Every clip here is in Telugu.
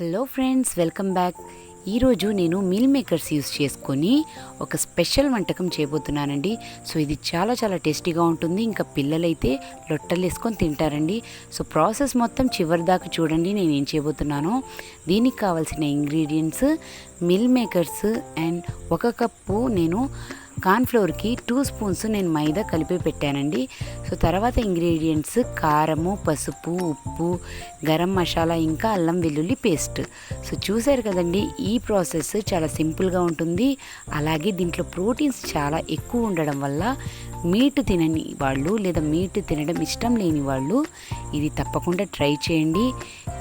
Hello friends welcome back. ఈరోజు నేను మీల్ మేకర్స్ యూస్ చేసుకొని ఒక స్పెషల్ వంటకం చేయబోతున్నానండి. సో ఇది చాలా చాలా టేస్టీగా ఉంటుంది. ఇంకా పిల్లలైతే లొట్టలు వేసుకొని తింటారండి. సో ప్రాసెస్ మొత్తం చివరి దాకా చూడండి నేను ఏం చేయబోతున్నానో. దీనికి కావాల్సిన ఇంగ్రీడియంట్స్ మిల్ మేకర్స్ అండ్ ఒక కప్పు నేను కార్న్ఫ్లోర్కి టూ స్పూన్స్ నేను మైదా కలిపి పెట్టానండి. సో తర్వాత ఇంగ్రీడియంట్స్ కారము పసుపు ఉప్పు గరం మసాలా ఇంకా అల్లం వెల్లుల్లి పేస్ట్. సో చూసారు కదండి ఈ ప్రాసెస్ చాలా సింపుల్గా ఉంటుంది. అలాగే దీంట్లో ప్రోటీన్స్ చాలా ఎక్కువ ఉండడం వల్ల మీట్ తినని వాళ్ళు లేదా మీట్ తినడం ఇష్టం లేని వాళ్ళు ఇది తప్పకుండా ట్రై చేయండి.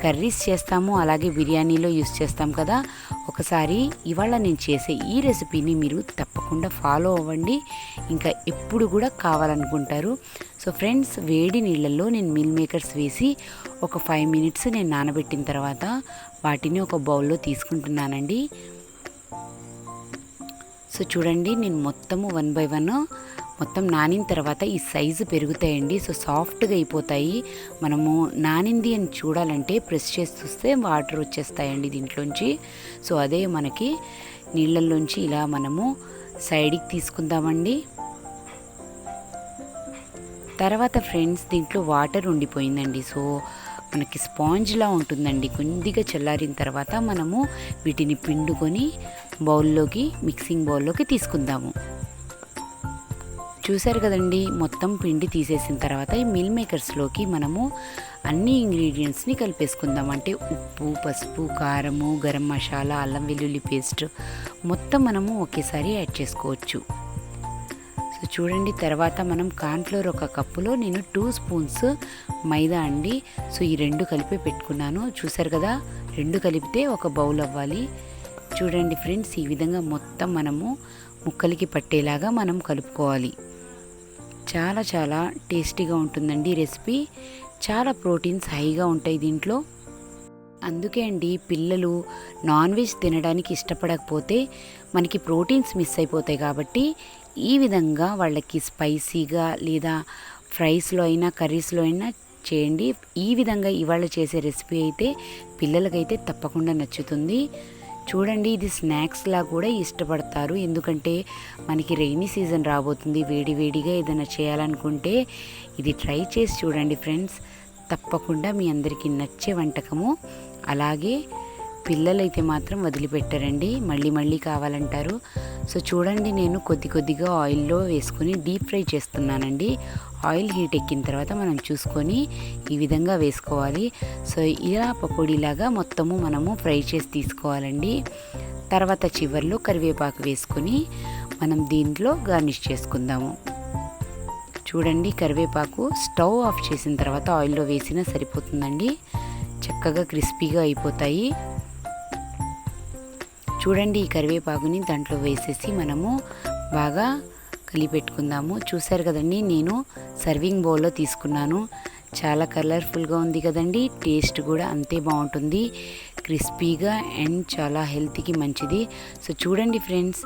కర్రీస్ చేస్తాము అలాగే బిర్యానీలో యూస్ చేస్తాం కదా. ఒకసారి ఇవాళ నేను చేసే ఈ రెసిపీని మీరు తప్పకుండా ఫాలో అవ్వండి. ఇంకా ఎప్పుడు కూడా కావాలనుకుంటారు. సో ఫ్రెండ్స్ వేడి నీళ్ళల్లో నేను మిల్ మేకర్స్ వేసి ఒక ఫైవ్ మినిట్స్ నేను నానబెట్టిన తర్వాత వాటిని ఒక బౌల్లో తీసుకుంటున్నానండి. సో చూడండి నేను మొత్తము వన్ బై వన్ మొత్తం నానిన తర్వాత ఈ సైజు పెరుగుతాయండి. సో సాఫ్ట్గా అయిపోతాయి. మనము నానింది అని చూడాలంటే ప్రెస్ చేసి చూస్తే వాటర్ వచ్చేస్తాయండి దీంట్లోంచి. సో అదే మనకి నీళ్ళల్లోంచి ఇలా మనము సైడ్కి తీసుకుందామండి. తర్వాత ఫ్రెండ్స్ దీంట్లో వాటర్ ఉండిపోయిందండి. సో మనకి స్పాంజ్లా ఉంటుందండి. కొద్దిగా చల్లారిన తర్వాత మనము వీటిని పిండుకొని బౌల్లోకి మిక్సింగ్ బౌల్లోకి తీసుకుందాము. చూసారు కదండి మొత్తం పిండి తీసేసిన తర్వాత ఈ మిల్ మేకర్స్లోకి మనము అన్ని ఇంగ్రీడియంట్స్ని కలిపేసుకుందాం. అంటే ఉప్పు పసుపు కారము గరం మసాలా అల్లం వెల్లుల్లి పేస్ట్ మొత్తం మనము ఒకేసారి యాడ్ చేసుకోవచ్చు. సో చూడండి తర్వాత మనం కాన్ఫ్లోర్ ఒక కప్పులో నేను టూ స్పూన్స్ మైదా అండి. సో ఈ రెండు కలిపి పెట్టుకున్నాను. చూసారు కదా రెండు కలిపితే ఒక బౌల్ అవ్వాలి. చూడండి ఫ్రెండ్స్ ఈ విధంగా మొత్తం మనము ముక్కలకి పట్టేలాగా మనం కలుపుకోవాలి. చాలా చాలా టేస్టీగా ఉంటుందండి రెసిపీ. చాలా ప్రోటీన్స్ హైగా ఉంటాయి దీంట్లో. అందుకే అండి పిల్లలు నాన్ వెజ్ తినడానికి ఇష్టపడకపోతే మనకి ప్రోటీన్స్ మిస్ అయిపోతాయి కాబట్టి ఈ విధంగా వాళ్ళకి స్పైసీగా లేదా ఫ్రైస్లో అయినా కర్రీస్లో అయినా చేయండి. ఈ విధంగా ఇవాళ చేసే రెసిపీ అయితే పిల్లలకైతే తప్పకుండా నచ్చుతుంది. చూడండి ఇది స్నాక్స్లా కూడా ఇష్టపడతారు. ఎందుకంటే మనకి రెయినీ సీజన్ రాబోతుంది. వేడి వేడిగా ఏదైనా చేయాలనుకుంటే ఇది ట్రై చేసి చూడండి ఫ్రెండ్స్. తప్పకుండా మీ అందరికీ నచ్చే వంటకము. అలాగే పిల్లలైతే మాత్రం వదిలిపెట్టారండి. మళ్ళీ మళ్ళీ కావాలంటారు. సో చూడండి నేను కొద్ది కొద్దిగా ఆయిల్లో వేసుకొని డీప్ ఫ్రై చేస్తున్నానండి. ఆయిల్ హీట్ ఎక్కిన తర్వాత మనం చూసుకొని ఈ విధంగా వేసుకోవాలి. సో ఇలా పకోడీలాగా మొత్తము మనము ఫ్రై చేసి తీసుకోవాలండి. తర్వాత చివర్లో కరివేపాకు వేసుకొని మనం దీంట్లో గార్నిష్ చేసుకుందాము. చూడండి కరివేపాకు స్టవ్ ఆఫ్ చేసిన తర్వాత ఆయిల్లో వేసినా సరిపోతుందండి. చక్కగా క్రిస్పీగా అయిపోతాయి. చూడండి ఈ కరివేపాకుని దాంట్లో వేసేసి మనము బాగా కలిపెట్టుకుందాము. చూసారు కదండి నేను సర్వింగ్ బౌల్లో తీసుకున్నాను. చాలా కలర్ఫుల్గా ఉంది కదండి టేస్ట్ కూడా అంతే బాగుంటుంది. క్రిస్పీగా అండ్ చాలా హెల్త్కి మంచిది. సో చూడండి ఫ్రెండ్స్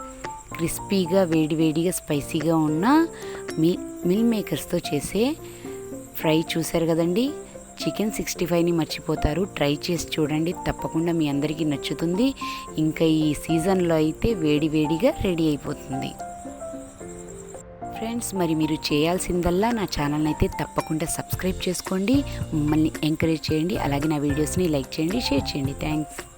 క్రిస్పీగా వేడివేడిగా స్పైసీగా ఉన్న మీ మిల్ మేకర్స్తో చేసే ఫ్రై చూసారు కదండి. చికెన్ సిక్స్టీ ఫైవ్ని మర్చిపోతారు. ట్రై చేసి చూడండి. తప్పకుండా మీ అందరికీ నచ్చుతుంది. ఇంకా ఈ సీజన్లో అయితే వేడి వేడిగా రెడీ అయిపోతుంది. ఫ్రెండ్స్ మరి మీరు చేయాల్సిందల్లా నా ఛానల్ని అయితే తప్పకుండా సబ్స్క్రైబ్ చేసుకోండి. మమ్మల్ని ఎంకరేజ్ చేయండి. అలాగే నా వీడియోస్ని లైక్ చేయండి షేర్ చేయండి. థ్యాంక్స్.